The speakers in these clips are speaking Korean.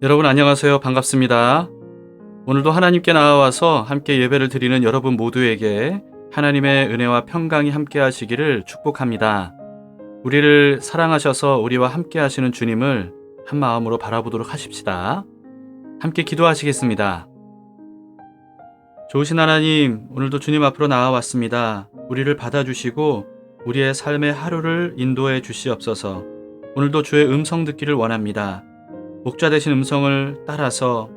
여러분 안녕하세요. 반갑습니다. 오늘도 하나님께 나와서 함께 예배를 드리는 여러분 모두에게 하나님의 은혜와 평강이 함께 하시기를 축복합니다. 우리를 사랑하셔서 우리와 함께 하시는 주님을 한 마음으로 바라보도록 하십시다. 함께 기도하시겠습니다. 좋으신 하나님, 오늘도 주님 앞으로 나와왔습니다. 우리를 받아주시고 우리의 삶의 하루를 인도해 주시옵소서. 오늘도 주의 음성 듣기를 원합니다. 목자 되신 음성을 따라서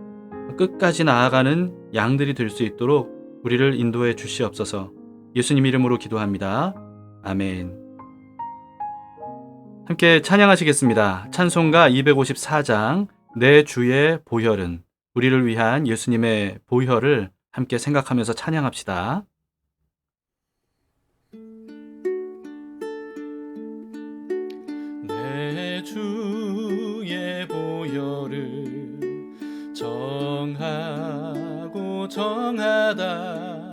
끝까지 나아가는 양들이 될 수 있도록 우리를 인도해 주시옵소서. 예수님 이름으로 기도합니다. 아멘. 함께 찬양하시겠습니다. 찬송가 254장 내 주의 보혈은 우리를 위한 예수님의 보혈을 함께 생각하면서 찬양합시다. 정하다.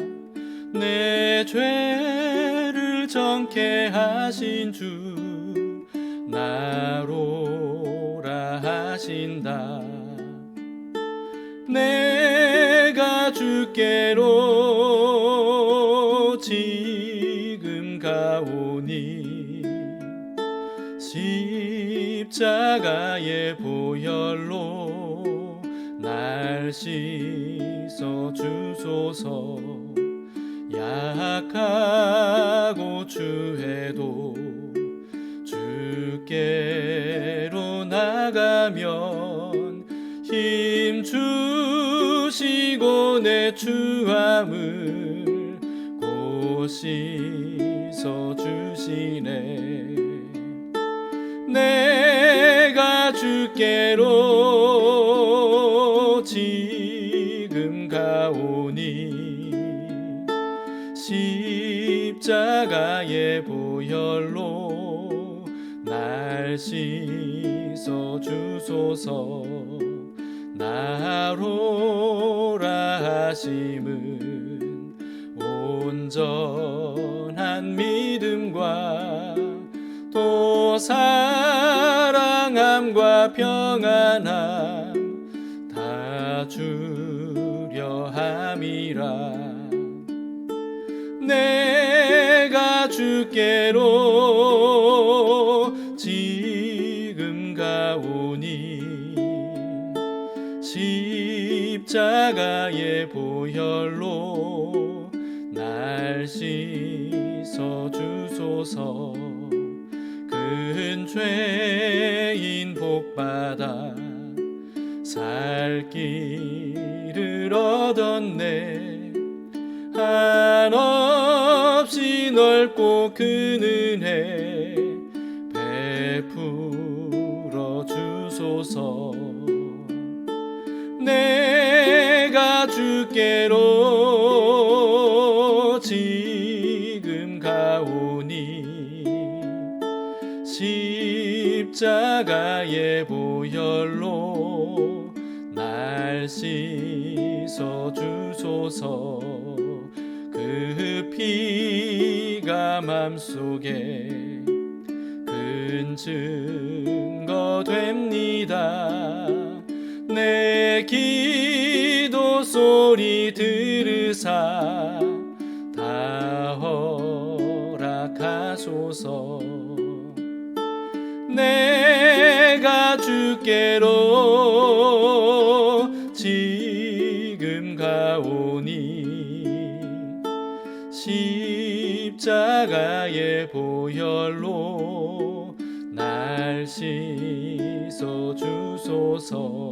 내 죄를 정케 하신 주 나로라 하신다. 내가 주께로 지금 가오니 십자가의 보혈로 날 씻어 주소서. 약하고 주해도 주께로 나가면 힘 주시고 내 주함을 곧 씻어 주시네. 내가 주께로 씻어 주소서. 나로라 하심은 온전한 믿음과 또 사랑함과 평안함 다 주려 함이라. 내가 주께로 주소서. 큰 죄인 복받아 살 길을 얻었네. 한없이 넓고 큰 은혜 베풀어 주소서 주소서. 그 피가 맘속에 큰 증거 됩니다. 내 기도 소리 들으사 다 허락하소서. 내가 주께로 십자가의 보혈로 날 씻어 주소서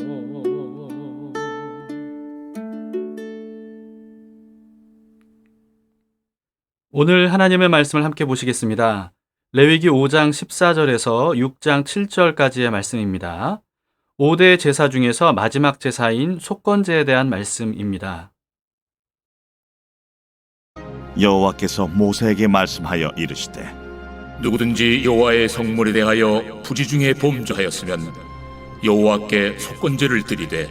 오늘 하나님의 말씀을 함께 보시겠습니다. 레위기 5장 14절에서 6장 7절까지의 말씀입니다. 5대 제사 중에서 마지막 제사인 속건제에 대한 말씀입니다. 여호와께서 모세에게 말씀하여 이르시되 누구든지 여호와의 성물에 대하여 부지 중에 범죄하였으면 여호와께 속건제를 드리되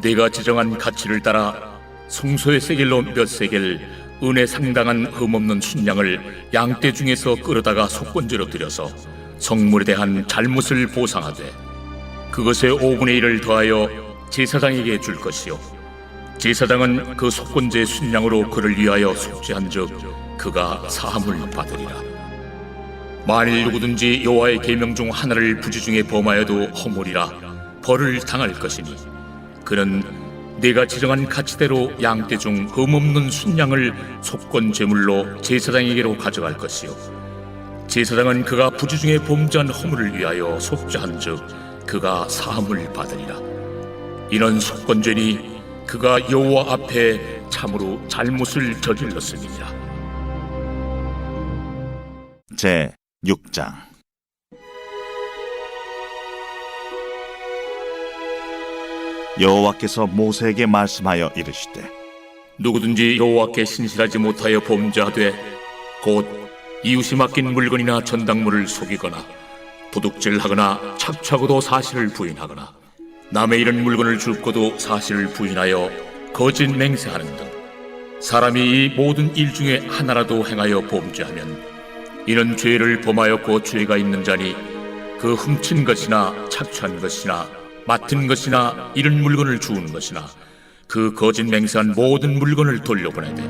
내가 지정한 가치를 따라 성소의 세겔로 몇 세겔 은혜 상당한 흠없는 순양을 양떼 중에서 끌어다가 속건제로 드려서 성물에 대한 잘못을 보상하되 그것의 5분의 1을 더하여 제사장에게 줄 것이요 제사장은 그 속건제 순양으로 그를 위하여 속죄한즉 그가 사함을 받으리라. 만일 누구든지 여호와의 계명 중 하나를 부지 중에 범하여도 허물이라. 벌을 당할 것이니. 그는 내가 지정한 가치대로 양떼 중 흠없는 순양을 속건 제물로 제사장에게로 가져갈 것이요. 제사장은 그가 부지 중에 범죄한 허물을 위하여 속죄한즉 그가 사함을 받으리라. 이는 속건죄니 그가 여호와 앞에 참으로 잘못을 저질렀음이니라 제 6장. 여호와께서 모세에게 말씀하여 이르시되 누구든지 여호와께 신실하지 못하여 범죄하되 곧 이웃이 맡긴 물건이나 전당물을 속이거나 도둑질하거나 착취하고도 사실을 부인하거나 남의 이런 물건을 줍고도 사실을 부인하여 거짓 맹세하는 등 사람이 이 모든 일 중에 하나라도 행하여 범죄하면 이는 죄를 범하였고 죄가 있는 자니 그 훔친 것이나 착취한 것이나 맡은 것이나 이런 물건을 주운 것이나 그 거짓 맹세한 모든 물건을 돌려보내되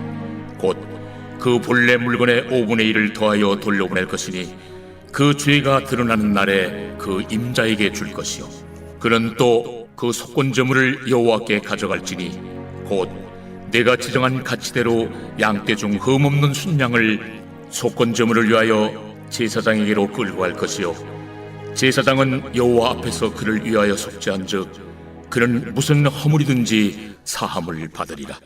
곧 그 본래 물건의 5분의 1을 더하여 돌려보낼 것이니 그 죄가 드러나는 날에 그 임자에게 줄 것이요 그는 또 그 속건제물을 여호와께 가져갈지니 곧 내가 지정한 가치대로 양떼 중 흠없는 순양을 속건제물을 위하여 제사장에게로 끌고 갈 것이요 제사장은 여호와 앞에서 그를 위하여 속죄한즉 그는 무슨 허물이든지 사함을 받으리라.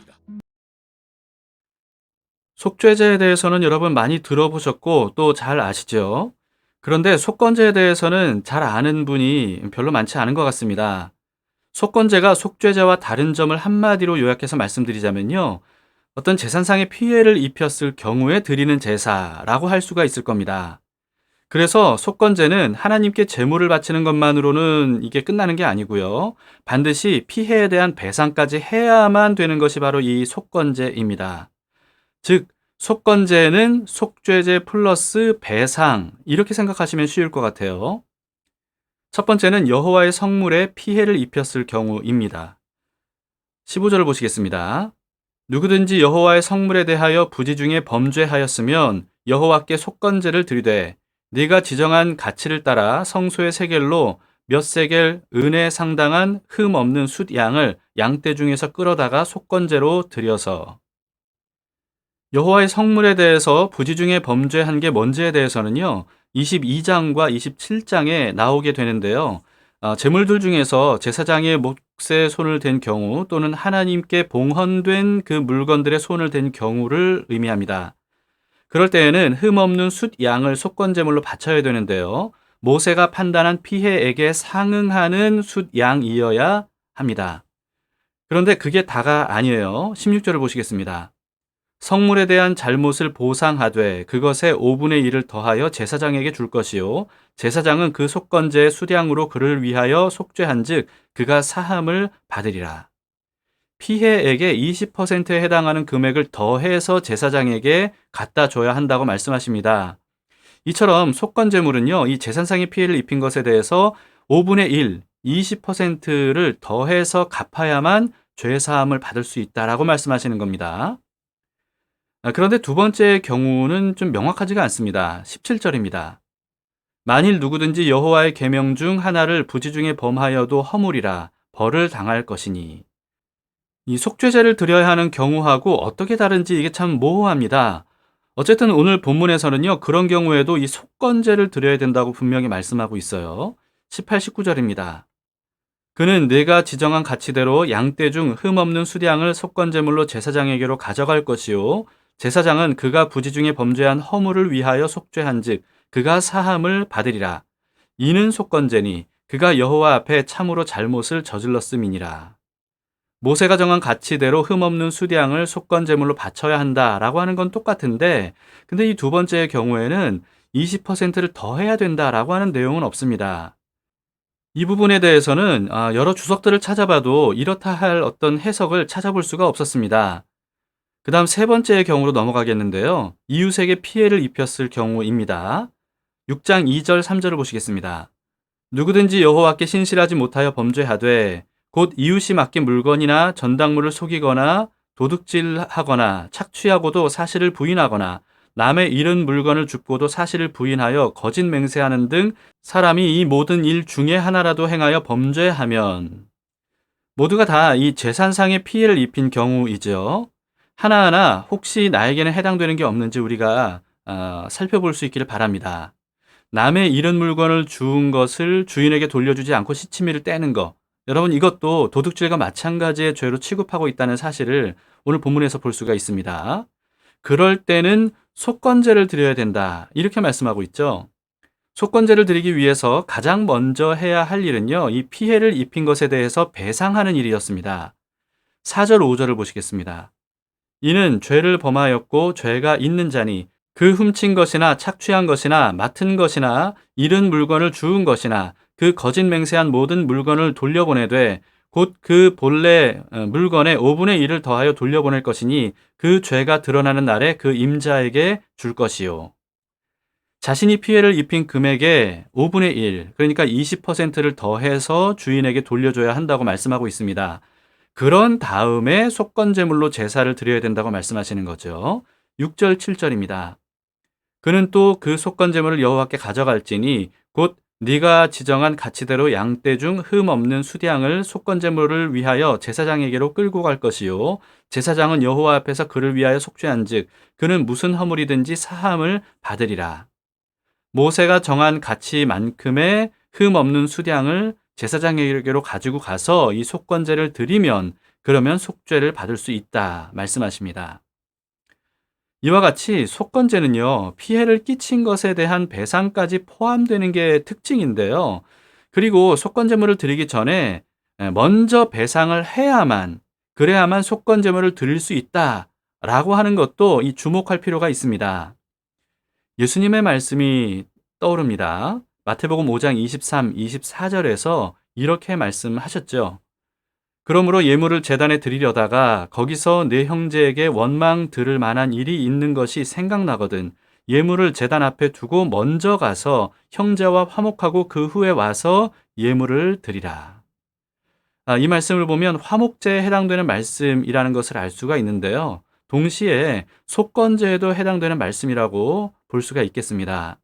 속죄제에 대해서는 여러분 많이 들어보셨고 또 잘 아시죠? 그런데 속건제에 대해서는 잘 아는 분이 별로 많지 않은 것 같습니다. 속건제가 속죄제와 다른 점을 한마디로 요약해서 말씀드리자면요. 어떤 재산상의 피해를 입혔을 경우에 드리는 제사라고 할 수가 있을 겁니다. 그래서 속건제는 하나님께 제물을 바치는 것만으로는 이게 끝나는 게 아니고요. 반드시 피해에 대한 배상까지 해야만 되는 것이 바로 이 속건제입니다. 즉, 속건제는 속죄제 플러스 배상 이렇게 생각하시면 쉬울 것 같아요. 첫 번째는 여호와의 성물에 피해를 입혔을 경우입니다. 15절을 보시겠습니다. 누구든지 여호와의 성물에 대하여 부지 중에 범죄하였으면 여호와께 속건제를 드리되 네가 지정한 가치를 따라 성소의 세겔로 몇 세겔 은에 상당한 흠 없는 숫 양을 양떼 중에서 끌어다가 속건제로 드려서 여호와의 성물에 대해서 부지 중에 범죄한 게 뭔지에 대해서는요. 22장과 27장에 나오게 되는데요. 아, 제물들 중에서 제사장의 몫에 손을 댄 경우 또는 하나님께 봉헌된 그 물건들의 손을 댄 경우를 의미합니다. 그럴 때에는 흠없는 숫 양을 속건제물로 바쳐야 되는데요. 모세가 판단한 피해액에 상응하는 숫 양이어야 합니다. 그런데 그게 다가 아니에요. 16절을 보시겠습니다. 성물에 대한 잘못을 보상하되 그것의 5분의 1을 더하여 제사장에게 줄 것이요 제사장은 그 속건제의 수량으로 그를 위하여 속죄한즉 그가 사함을 받으리라. 피해액의 20%에 해당하는 금액을 더해서 제사장에게 갖다 줘야 한다고 말씀하십니다. 이처럼 속건제물은요, 이 재산상의 피해를 입힌 것에 대해서 5분의 1, 20%를 더해서 갚아야만 죄사함을 받을 수 있다라고 말씀하시는 겁니다. 아, 그런데 두 번째 경우는 좀 명확하지가 않습니다. 17절입니다. 만일 누구든지 여호와의 계명 중 하나를 부지 중에 범하여도 허물이라 벌을 당할 것이니 이 속죄제를 드려야 하는 경우하고 어떻게 다른지 이게 참 모호합니다. 어쨌든 오늘 본문에서는요, 그런 경우에도 이 속건제를 드려야 된다고 분명히 말씀하고 있어요. 18, 19절입니다. 그는 내가 지정한 가치대로 양떼 중 흠없는 수량을 속건제물로 제사장에게로 가져갈 것이요. 제사장은 그가 부지 중에 범죄한 허물을 위하여 속죄한즉 그가 사함을 받으리라. 이는 속건제니 그가 여호와 앞에 참으로 잘못을 저질렀음이니라. 모세가 정한 가치대로 흠없는 수량을 속건제물로 바쳐야 한다라고 하는 건 똑같은데 근데 이 두 번째의 경우에는 20%를 더해야 된다라고 하는 내용은 없습니다. 이 부분에 대해서는 아, 여러 주석들을 찾아봐도 이렇다 할 어떤 해석을 찾아볼 수가 없었습니다. 그 다음 세 번째의 경우로 넘어가겠는데요. 이웃에게 피해를 입혔을 경우입니다. 6장 2절 3절을 보시겠습니다. 누구든지 여호와께 신실하지 못하여 범죄하되 곧 이웃이 맡긴 물건이나 전당물을 속이거나 도둑질하거나 착취하고도 사실을 부인하거나 남의 잃은 물건을 줍고도 사실을 부인하여 거짓 맹세하는 등 사람이 이 모든 일 중에 하나라도 행하여 범죄하면 모두가 다 이 재산상의 피해를 입힌 경우이죠. 하나하나 혹시 나에게는 해당되는 게 없는지 우리가 어, 살펴볼 수 있기를 바랍니다. 남의 잃은 물건을 주운 것을 주인에게 돌려주지 않고 시치미를 떼는 것. 여러분 이것도 도둑질과 마찬가지의 죄로 취급하고 있다는 사실을 오늘 본문에서 볼 수가 있습니다. 그럴 때는 속건제를 드려야 된다. 이렇게 말씀하고 있죠. 속건제를 드리기 위해서 가장 먼저 해야 할 일은요. 이 피해를 입힌 것에 대해서 배상하는 일이었습니다. 4절 5절을 보시겠습니다. 이는 죄를 범하였고 죄가 있는 자니 그 훔친 것이나 착취한 것이나 맡은 것이나 잃은 물건을 주운 것이나 그 거짓 맹세한 모든 물건을 돌려보내되 곧 그 본래 어, 물건의 5분의 1을 더하여 돌려보낼 것이니 그 죄가 드러나는 날에 그 임자에게 줄 것이요. 자신이 피해를 입힌 금액의 5분의 1, 그러니까 20%를 더해서 주인에게 돌려줘야 한다고 말씀하고 있습니다. 그런 다음에 속건제물로 제사를 드려야 된다고 말씀하시는 거죠. 6절, 7절입니다. 그는 또 그 속건제물을 여호와께 가져갈지니 곧 네가 지정한 가치대로 양떼 중 흠 없는 수량을 속건제물을 위하여 제사장에게로 끌고 갈 것이요 제사장은 여호와 앞에서 그를 위하여 속죄한즉 그는 무슨 허물이든지 사함을 받으리라. 모세가 정한 가치만큼의 흠 없는 수량을 제사장에게로 가지고 가서 이 속건제를 드리면 그러면 속죄를 받을 수 있다 말씀하십니다. 이와 같이 속건제는요, 피해를 끼친 것에 대한 배상까지 포함되는 게 특징인데요. 그리고 속건제물을 드리기 전에 먼저 배상을 해야만, 그래야만 속건제물을 드릴 수 있다. 라고 하는 것도 이 주목할 필요가 있습니다. 예수님의 말씀이 떠오릅니다. 마태복음 5장 23, 24절에서 이렇게 말씀하셨죠. 그러므로 예물을 재단에 드리려다가 거기서 내 형제에게 원망 들을 만한 일이 있는 것이 생각나거든 예물을 재단 앞에 두고 먼저 가서 형제와 화목하고 그 후에 와서 예물을 드리라. 아, 이 말씀을 보면 화목제에 해당되는 말씀이라는 것을 알 수가 있는데요. 동시에 속건제에도 해당되는 말씀이라고 볼 수가 있겠습니다.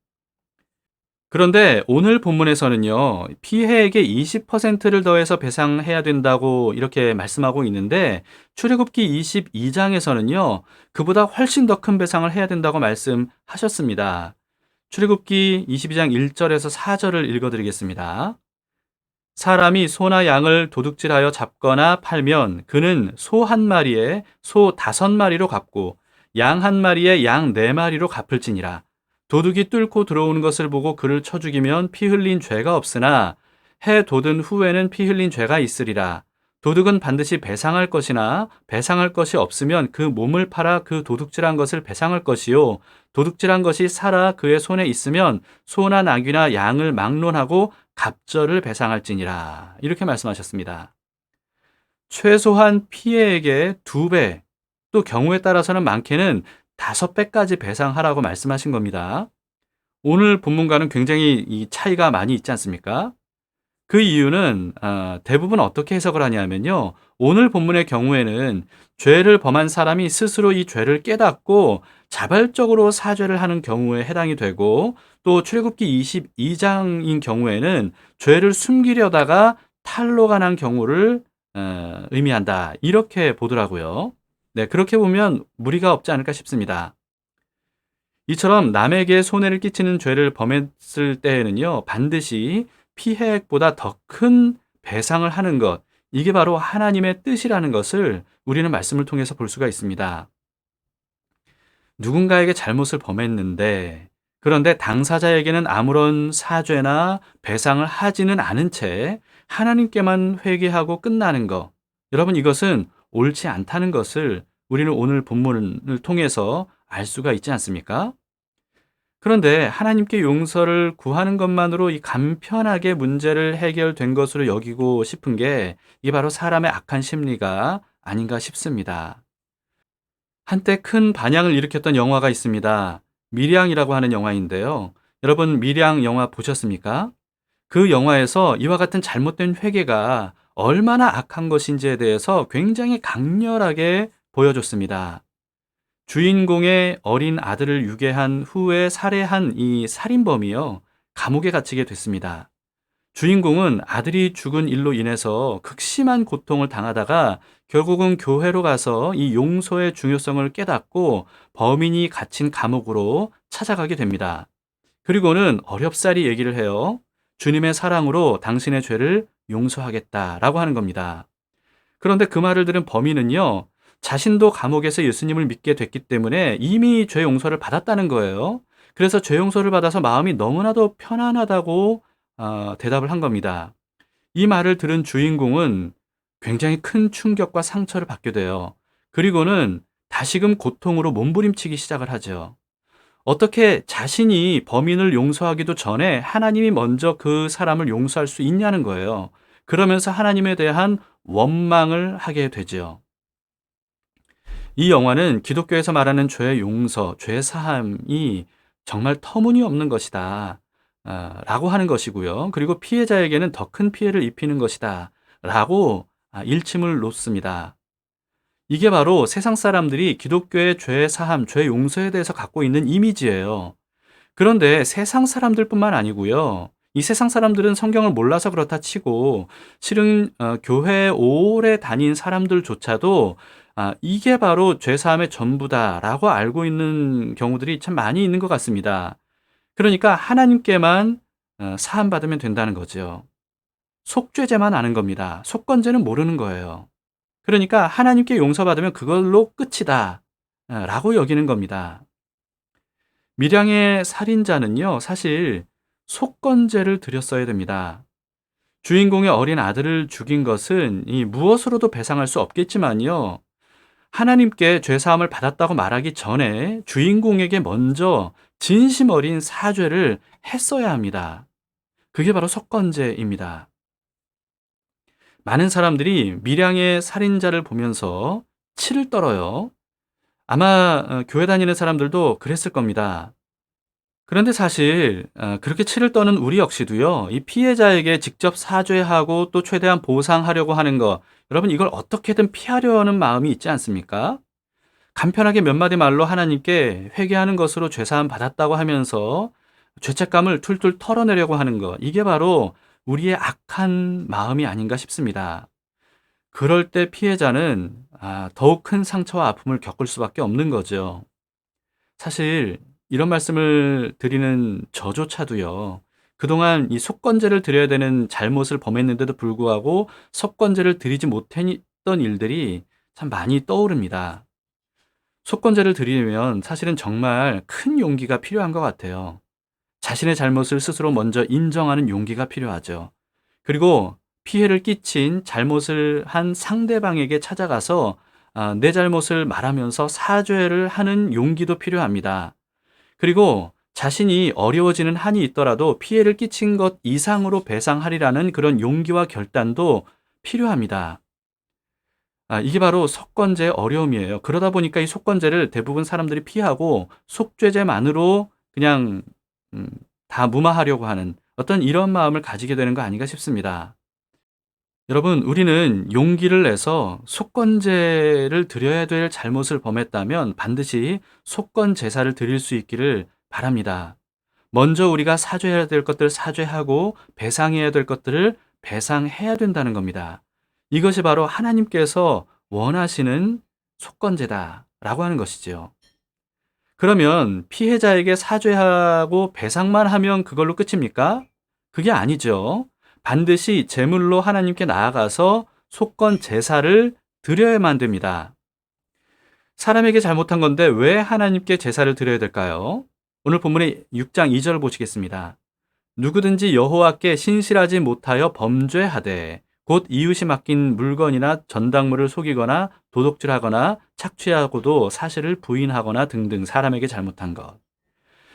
그런데 오늘 본문에서는요, 피해액의 20%를 더해서 배상해야 된다고 이렇게 말씀하고 있는데, 출애굽기 22장에서는요, 그보다 훨씬 더 큰 배상을 해야 된다고 말씀하셨습니다. 출애굽기 22장 1절에서 4절을 읽어드리겠습니다. 사람이 소나 양을 도둑질하여 잡거나 팔면 그는 소 한 마리에 소 다섯 마리로 갚고 양 한 마리에 양 네 마리로 갚을지니라. 도둑이 뚫고 들어오는 것을 보고 그를 쳐 죽이면 피 흘린 죄가 없으나 해 돋은 후에는 피 흘린 죄가 있으리라. 도둑은 반드시 배상할 것이나 배상할 것이 없으면 그 몸을 팔아 그 도둑질한 것을 배상할 것이요. 도둑질한 것이 살아 그의 손에 있으면 소나 나귀나 양을 막론하고 갑절을 배상할지니라. 이렇게 말씀하셨습니다. 최소한 피해액의 두 배, 또 경우에 따라서는 많게는 다섯 배까지 배상하라고 말씀하신 겁니다. 오늘 본문과는 굉장히 이 차이가 많이 있지 않습니까? 그 이유는 아, 대부분 어떻게 해석을 하냐면요. 오늘 본문의 경우에는 죄를 범한 사람이 스스로 이 죄를 깨닫고 자발적으로 사죄를 하는 경우에 해당이 되고 또 출애굽기 22장인 경우에는 죄를 숨기려다가 탈로가 난 경우를 어, 의미한다. 이렇게 보더라고요. 네, 그렇게 보면 무리가 없지 않을까 싶습니다. 이처럼 남에게 손해를 끼치는 죄를 범했을 때에는요, 반드시 피해액보다 더 큰 배상을 하는 것, 이게 바로 하나님의 뜻이라는 것을 우리는 말씀을 통해서 볼 수가 있습니다. 누군가에게 잘못을 범했는데, 그런데 당사자에게는 아무런 사죄나 배상을 하지는 않은 채 하나님께만 회개하고 끝나는 것. 여러분, 이것은 옳지 않다는 것을 우리는 오늘 본문을 통해서 알 수가 있지 않습니까? 그런데 하나님께 용서를 구하는 것만으로 이 간편하게 문제를 해결된 것으로 여기고 싶은 게 이게 바로 사람의 악한 심리가 아닌가 싶습니다. 한때 큰 반향을 일으켰던 영화가 있습니다. 미량이라고 하는 영화인데요. 여러분 미량 영화 보셨습니까? 그 영화에서 이와 같은 잘못된 회개가 얼마나 악한 것인지에 대해서 굉장히 강렬하게 보여줬습니다. 주인공의 어린 아들을 유괴한 후에 살해한 이 살인범이요, 감옥에 갇히게 됐습니다. 주인공은 아들이 죽은 일로 인해서 극심한 고통을 당하다가 결국은 교회로 가서 이 용서의 중요성을 깨닫고 범인이 갇힌 감옥으로 찾아가게 됩니다. 그리고는 어렵사리 얘기를 해요. 주님의 사랑으로 당신의 죄를 용서하겠다라고 하는 겁니다. 그런데 그 말을 들은 범인은요, 자신도 감옥에서 예수님을 믿게 됐기 때문에 이미 죄 용서를 받았다는 거예요. 그래서 죄 용서를 받아서 마음이 너무나도 편안하다고 어, 대답을 한 겁니다. 이 말을 들은 주인공은 굉장히 큰 충격과 상처를 받게 돼요. 그리고는 다시금 고통으로 몸부림치기 시작을 하죠. 어떻게 자신이 범인을 용서하기도 전에 하나님이 먼저 그 사람을 용서할 수 있냐는 거예요. 그러면서 하나님에 대한 원망을 하게 되죠. 이 영화는 기독교에서 말하는 죄 용서, 죄 사함이 정말 터무니없는 것이다. 아, 라고 하는 것이고요. 그리고 피해자에게는 더 큰 피해를 입히는 것이다. 라고 아, 일침을 놓습니다. 이게 바로 세상 사람들이 기독교의 죄 사함, 죄 용서에 대해서 갖고 있는 이미지예요. 그런데 세상 사람들뿐만 아니고요. 이 세상 사람들은 성경을 몰라서 그렇다 치고 실은 어, 교회에 오래 다닌 사람들조차도 아, 이게 바로 죄 사함의 전부다라고 알고 있는 경우들이 참 많이 있는 것 같습니다. 그러니까 하나님께만 어, 사함 받으면 된다는 거죠. 속죄제만 아는 겁니다. 속건제는 모르는 거예요. 그러니까 하나님께 용서받으면 그걸로 끝이다. 어, 라고 여기는 겁니다. 미량의 살인자는요, 사실 속건제를 드렸어야 됩니다. 주인공의 어린 아들을 죽인 것은 이 무엇으로도 배상할 수 없겠지만요. 하나님께 죄사함을 받았다고 말하기 전에 주인공에게 먼저 진심 어린 사죄를 했어야 합니다. 그게 바로 속건제입니다. 많은 사람들이 미량의 살인자를 보면서 치를 떨어요. 아마 어, 교회 다니는 사람들도 그랬을 겁니다. 그런데 사실 어, 그렇게 치를 떠는 우리 역시도요. 이 피해자에게 직접 사죄하고 또 최대한 보상하려고 하는 거 여러분 이걸 어떻게든 피하려는 마음이 있지 않습니까? 간편하게 몇 마디 말로 하나님께 회개하는 것으로 죄사함 받았다고 하면서 죄책감을 툴툴 털어내려고 하는 것 이게 바로 우리의 악한 마음이 아닌가 싶습니다. 그럴 때 피해자는 아, 더욱 큰 상처와 아픔을 겪을 수밖에 없는 거죠. 사실 이런 말씀을 드리는 저조차도요. 그동안 이 속건제를 드려야 되는 잘못을 범했는데도 불구하고 속건제를 드리지 못했던 일들이 참 많이 떠오릅니다. 속건제를 드리면 사실은 정말 큰 용기가 필요한 것 같아요. 자신의 잘못을 스스로 먼저 인정하는 용기가 필요하죠. 그리고 피해를 끼친 잘못을 한 상대방에게 찾아가서 아, 내 잘못을 말하면서 사죄를 하는 용기도 필요합니다. 그리고 자신이 어려워지는 한이 있더라도 피해를 끼친 것 이상으로 배상하리라는 그런 용기와 결단도 필요합니다. 아, 이게 바로 속건제의 어려움이에요. 그러다 보니까 이 속건제를 대부분 사람들이 피하고 속죄제만으로 그냥 음, 다 무마하려고 하는 어떤 이런 마음을 가지게 되는 거 아닌가 싶습니다. 여러분, 우리는 용기를 내서 속건제를 드려야 될 잘못을 범했다면 반드시 속건 제사를 드릴 수 있기를 바랍니다. 먼저 우리가 사죄해야 될 것들 사죄하고 배상해야 될 것들을 배상해야 된다는 겁니다. 이것이 바로 하나님께서 원하시는 속건제다라고 하는 것이지요. 그러면 피해자에게 사죄하고 배상만 하면 그걸로 끝입니까? 그게 아니죠. 반드시 제물로 하나님께 나아가서 속건 제사를 드려야만 됩니다. 사람에게 잘못한 건데 왜 하나님께 제사를 드려야 될까요? 오늘 본문의 6장 2절 보시겠습니다. 누구든지 여호와께 신실하지 못하여 범죄하되 곧 이웃이 맡긴 물건이나 전당물을 속이거나 도둑질하거나 착취하고도 사실을 부인하거나 등등 사람에게 잘못한 것.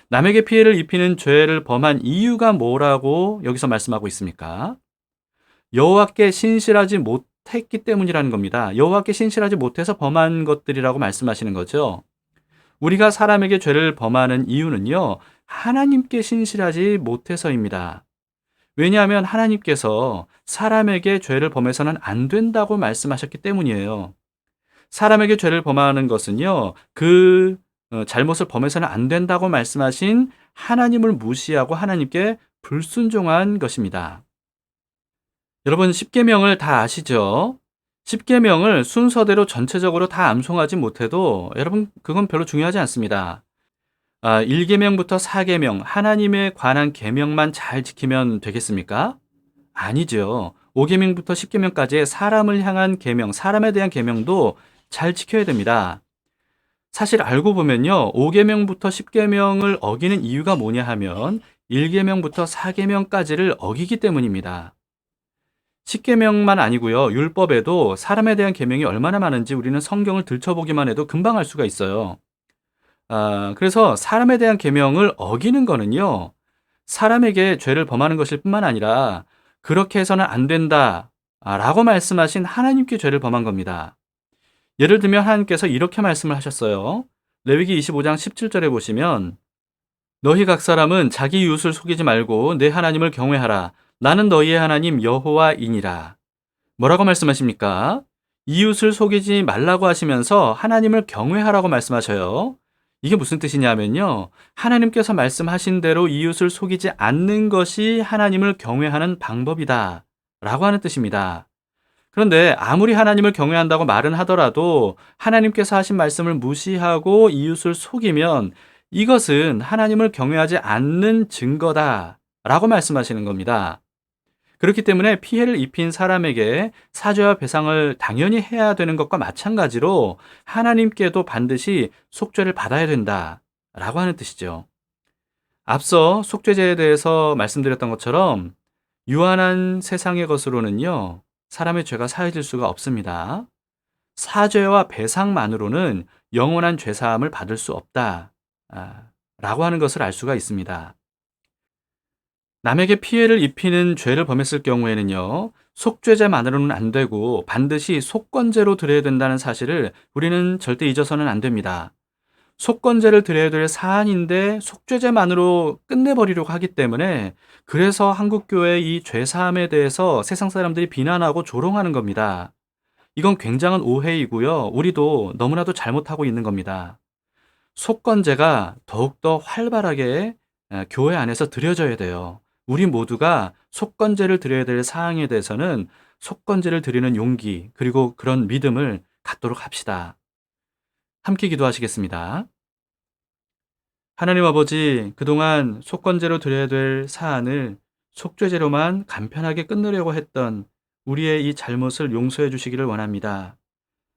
남에게 피해를 입히는 죄를 범한 이유가 뭐라고 여기서 말씀하고 있습니까? 여호와께 신실하지 못했기 때문이라는 겁니다. 여호와께 신실하지 못해서 범한 것들이라고 말씀하시는 거죠. 우리가 사람에게 죄를 범하는 이유는요. 하나님께 신실하지 못해서입니다. 왜냐하면 하나님께서 사람에게 죄를 범해서는 안 된다고 말씀하셨기 때문이에요. 사람에게 죄를 범하는 것은요, 그 어, 잘못을 범해서는 안 된다고 말씀하신 하나님을 무시하고 하나님께 불순종한 것입니다. 여러분, 십계명을 다 아시죠? 십계명을 순서대로 전체적으로 다 암송하지 못해도 여러분 그건 별로 중요하지 않습니다. 아, 1계명부터 4계명 하나님에 관한 계명만 잘 지키면 되겠습니까? 아니죠. 5계명부터 10계명까지의 사람을 향한 계명, 사람에 대한 계명도 잘 지켜야 됩니다. 사실 알고 보면요. 5계명부터 10계명을 어기는 이유가 뭐냐 하면 1계명부터 4계명까지를 어기기 때문입니다. 10계명만 아니고요. 율법에도 사람에 대한 계명이 얼마나 많은지 우리는 성경을 들춰보기만 해도 금방 알 수가 있어요. 아, 그래서 사람에 대한 계명을 어기는 거는요. 사람에게 죄를 범하는 것일 뿐만 아니라 그렇게 해서는 안 된다. 아, 라고 말씀하신 하나님께 죄를 범한 겁니다. 예를 들면 하나님께서 이렇게 말씀을 하셨어요. 레위기 25장 17절에 보시면 너희 각 사람은 자기 이웃을 속이지 말고 내 하나님을 경외하라. 나는 너희의 하나님 여호와이니라. 뭐라고 말씀하십니까? 이웃을 속이지 말라고 하시면서 하나님을 경외하라고 말씀하셔요. 이게 무슨 뜻이냐면요. 하나님께서 말씀하신 대로 이웃을 속이지 않는 것이 하나님을 경외하는 방법이다. 라고 하는 뜻입니다. 그런데 아무리 하나님을 경외한다고 말은 하더라도 하나님께서 하신 말씀을 무시하고 이웃을 속이면 이것은 하나님을 경외하지 않는 증거다. 라고 말씀하시는 겁니다. 그렇기 때문에 피해를 입힌 사람에게 사죄와 배상을 당연히 해야 되는 것과 마찬가지로 하나님께도 반드시 속죄를 받아야 된다. 라고 하는 뜻이죠. 앞서 속죄제에 대해서 말씀드렸던 것처럼 유한한 세상의 것으로는요, 사람의 죄가 사해질 수가 없습니다. 사죄와 배상만으로는 영원한 죄사함을 받을 수 없다. 아, 라고 하는 것을 알 수가 있습니다. 남에게 피해를 입히는 죄를 범했을 경우에는요, 속죄제만으로는 안 되고 반드시 속건제로 드려야 된다는 사실을 우리는 절대 잊어서는 안 됩니다. 속건제를 드려야 될 사안인데 속죄제만으로 끝내버리려고 하기 때문에 그래서 한국교회의 이 죄사함에 대해서 세상 사람들이 비난하고 조롱하는 겁니다. 이건 굉장한 오해이고요. 우리도 너무나도 잘못하고 있는 겁니다. 속건제가 더욱더 활발하게 에, 교회 안에서 드려져야 돼요. 우리 모두가 속건제를 드려야 될 사항에 대해서는 속건제를 드리는 용기 그리고 그런 믿음을 갖도록 합시다. 함께 기도하시겠습니다. 하나님 아버지, 그동안 속건제로 드려야 될 사안을 속죄제로만 간편하게 끝내려고 했던 우리의 이 잘못을 용서해 주시기를 원합니다.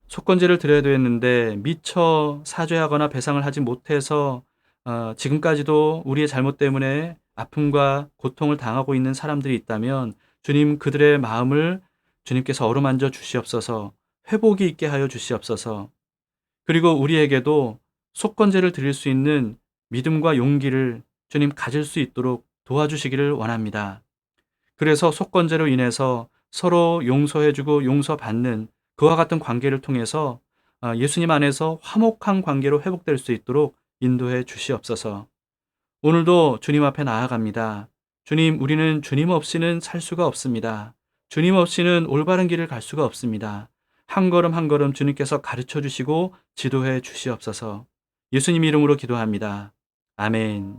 속건제를 드려야 되었는데 미처 사죄하거나 배상을 하지 못해서 어, 지금까지도 우리의 잘못 때문에 아픔과 고통을 당하고 있는 사람들이 있다면 주님 그들의 마음을 주님께서 어루만져 주시옵소서 회복이 있게 하여 주시옵소서 그리고 우리에게도 속건제를 드릴 수 있는 믿음과 용기를 주님 가질 수 있도록 도와주시기를 원합니다. 그래서 속건제로 인해서 서로 용서해주고 용서받는 그와 같은 관계를 통해서 아, 예수님 안에서 화목한 관계로 회복될 수 있도록 인도해 주시옵소서. 오늘도 주님 앞에 나아갑니다. 주님, 우리는 주님 없이는 살 수가 없습니다. 주님 없이는 올바른 길을 갈 수가 없습니다. 한 걸음 한 걸음 주님께서 가르쳐 주시고 지도해 주시옵소서. 예수님 이름으로 기도합니다. 아멘.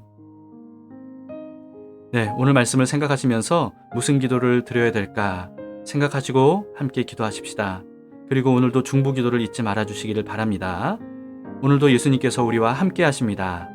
네, 오늘 말씀을 생각하시면서 무슨 기도를 드려야 될까 생각하시고 함께 기도하십시다. 그리고 오늘도 중보 기도를 잊지 말아 주시기를 바랍니다. 오늘도 예수님께서 우리와 함께 하십니다.